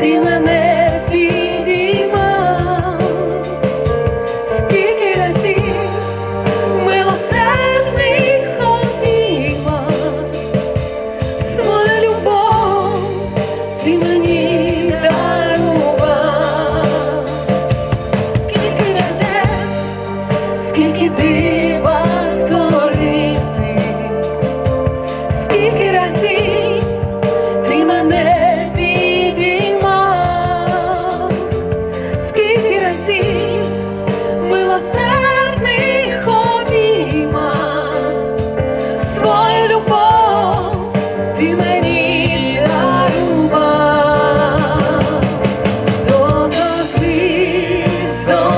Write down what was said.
Ти мене підіймав, скільки разів милосердних обіймав, свою любов ти мені дарував, скільки скільки дива створив ти, скільки разів. though